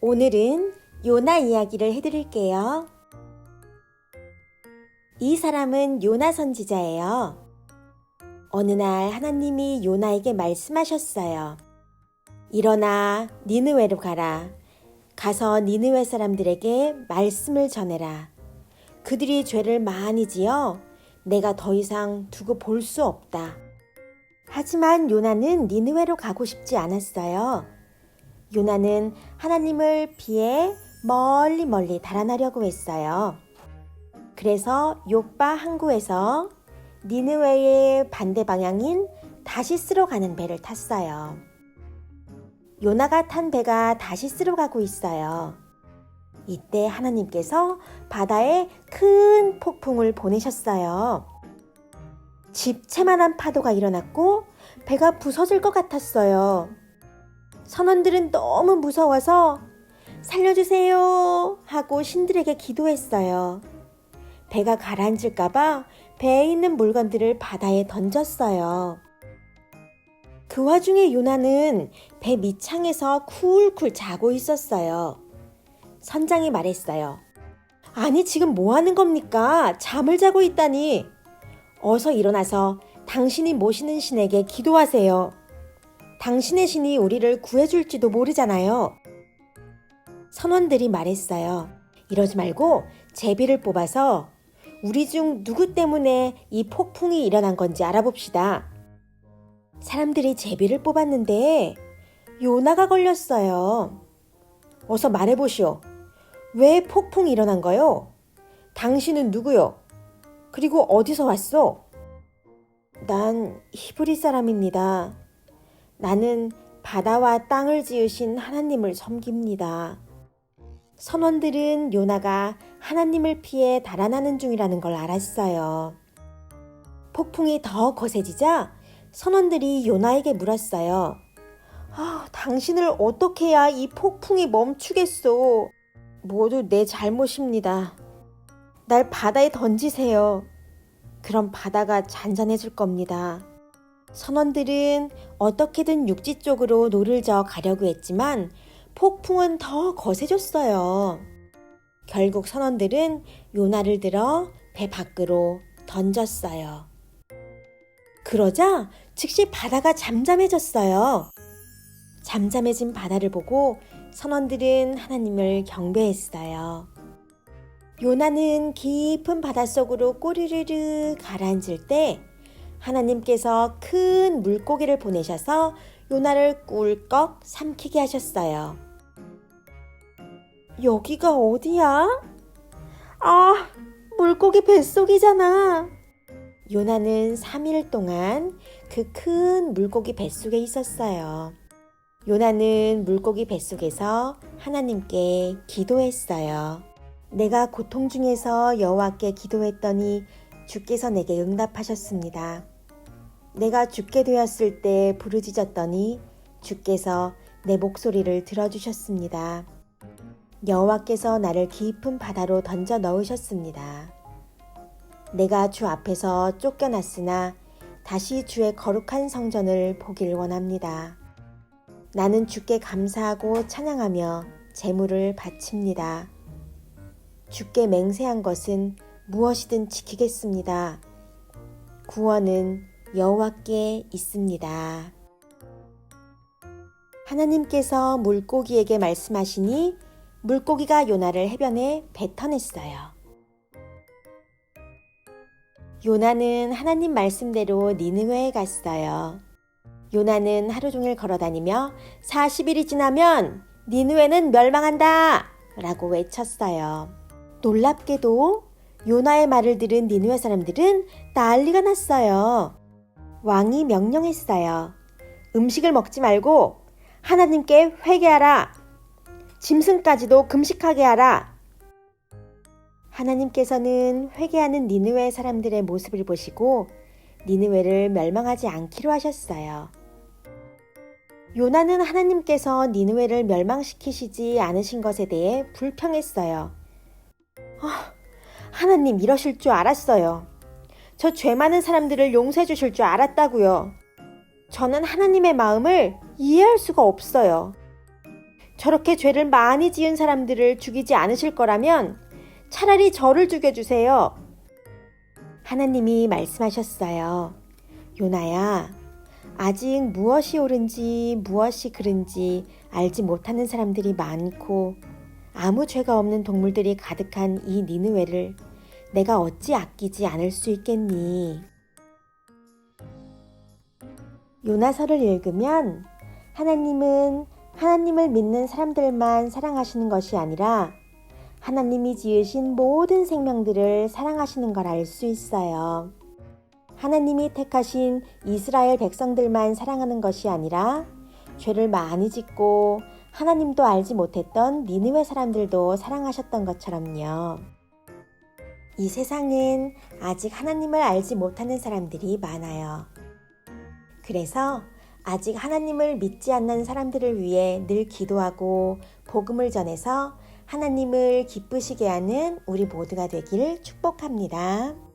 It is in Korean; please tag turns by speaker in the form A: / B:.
A: 오늘은 요나 이야기를 해드릴게요. 이 사람은 요나 선지자예요. 어느 날 하나님이 요나에게 말씀하셨어요. 일어나 니느웨로 가라. 가서 니느웨 사람들에게 말씀을 전해라. 그들이 죄를 많이 지어 내가 더 이상 두고 볼 수 없다. 하지만 요나는 니느웨로 가고 싶지 않았어요. 요나는 하나님을 피해 멀리 멀리 달아나려고 했어요. 그래서 요빠 항구에서 니느웨의 반대 방향인 다시스로 가는 배를 탔어요. 요나가 탄 배가 다시스로 가고 있어요. 이때 하나님께서 바다에 큰 폭풍을 보내셨어요. 집채만한 파도가 일어났고 배가 부서질 것 같았어요. 선원들은 너무 무서워서 살려주세요 하고 신들에게 기도했어요. 배가 가라앉을까봐 배에 있는 물건들을 바다에 던졌어요. 그 와중에 요나는 배 밑창에서 쿨쿨 자고 있었어요. 선장이 말했어요. 아니, 지금 뭐 하는 겁니까? 잠을 자고 있다니. 어서 일어나서 당신이 모시는 신에게 기도하세요. 당신의 신이 우리를 구해줄지도 모르잖아요. 선원들이 말했어요. 이러지 말고 제비를 뽑아서 우리 중 누구 때문에 이 폭풍이 일어난 건지 알아봅시다. 사람들이 제비를 뽑았는데 요나가 걸렸어요. 어서 말해보시오. 왜 폭풍이 일어난 거요? 당신은 누구요? 그리고 어디서 왔소? 난 히브리 사람입니다. 나는 바다와 땅을 지으신 하나님을 섬깁니다. 선원들은 요나가 하나님을 피해 달아나는 중이라는 걸 알았어요. 폭풍이 더 거세지자 선원들이 요나에게 물었어요. 아, 당신을 어떻게 해야 이 폭풍이 멈추겠소? 모두 내 잘못입니다. 날 바다에 던지세요. 그럼 바다가 잔잔해질 겁니다. 선원들은 어떻게든 육지 쪽으로 노를 저 가려고 했지만 폭풍은 더 거세졌어요. 결국 선원들은 요나를 들어 배 밖으로 던졌어요. 그러자 즉시 바다가 잠잠해졌어요. 잠잠해진 바다를 보고 선원들은 하나님을 경배했어요. 요나는 깊은 바닷속으로 꼬리르르 가라앉을 때 하나님께서 큰 물고기를 보내셔서 요나를 꿀꺽 삼키게 하셨어요. 여기가 어디야? 아, 물고기 뱃속이잖아. 요나는 3일 동안 그 큰 물고기 뱃속에 있었어요. 요나는 물고기 뱃속에서 하나님께 기도했어요. 내가 고통 중에서 여호와께 기도했더니 주께서 내게 응답하셨습니다. 내가 죽게 되었을 때 부르짖었더니 주께서 내 목소리를 들어주셨습니다. 여호와께서 나를 깊은 바다로 던져 넣으셨습니다. 내가 주 앞에서 쫓겨났으나 다시 주의 거룩한 성전을 보길 원합니다. 나는 주께 감사하고 찬양하며 재물을 바칩니다. 주께 맹세한 것은 무엇이든 지키겠습니다. 구원은 여호와께 있습니다. 하나님께서 물고기에게 말씀하시니 물고기가 요나를 해변에 뱉어냈어요. 요나는 하나님 말씀대로 니느웨에 갔어요. 요나는 하루 종일 걸어 다니며 40일이 지나면 니느웨는 멸망한다! 라고 외쳤어요. 놀랍게도 요나의 말을 들은 니느웨 사람들은 난리가 났어요. 왕이 명령했어요. 음식을 먹지 말고 하나님께 회개하라. 짐승까지도 금식하게 하라. 하나님께서는 회개하는 니느웨 사람들의 모습을 보시고 니느웨를 멸망하지 않기로 하셨어요. 요나는 하나님께서 니느웨를 멸망시키시지 않으신 것에 대해 불평했어요. 아, 하나님 이러실 줄 알았어요. 저 죄 많은 사람들을 용서해 주실 줄 알았다고요. 저는 하나님의 마음을 이해할 수가 없어요. 저렇게 죄를 많이 지은 사람들을 죽이지 않으실 거라면 차라리 저를 죽여주세요. 하나님이 말씀하셨어요. 요나야, 아직 무엇이 옳은지 무엇이 그른지 알지 못하는 사람들이 많고 아무 죄가 없는 동물들이 가득한 이 니느웨를 내가 어찌 아끼지 않을 수 있겠니? 요나서를 읽으면 하나님은 하나님을 믿는 사람들만 사랑하시는 것이 아니라 하나님이 지으신 모든 생명들을 사랑하시는 걸 알 수 있어요. 하나님이 택하신 이스라엘 백성들만 사랑하는 것이 아니라 죄를 많이 짓고 하나님도 알지 못했던 니느웨 사람들도 사랑하셨던 것처럼요. 이 세상엔 아직 하나님을 알지 못하는 사람들이 많아요. 그래서 아직 하나님을 믿지 않는 사람들을 위해 늘 기도하고 복음을 전해서 하나님을 기쁘시게 하는 우리 모두가 되기를 축복합니다.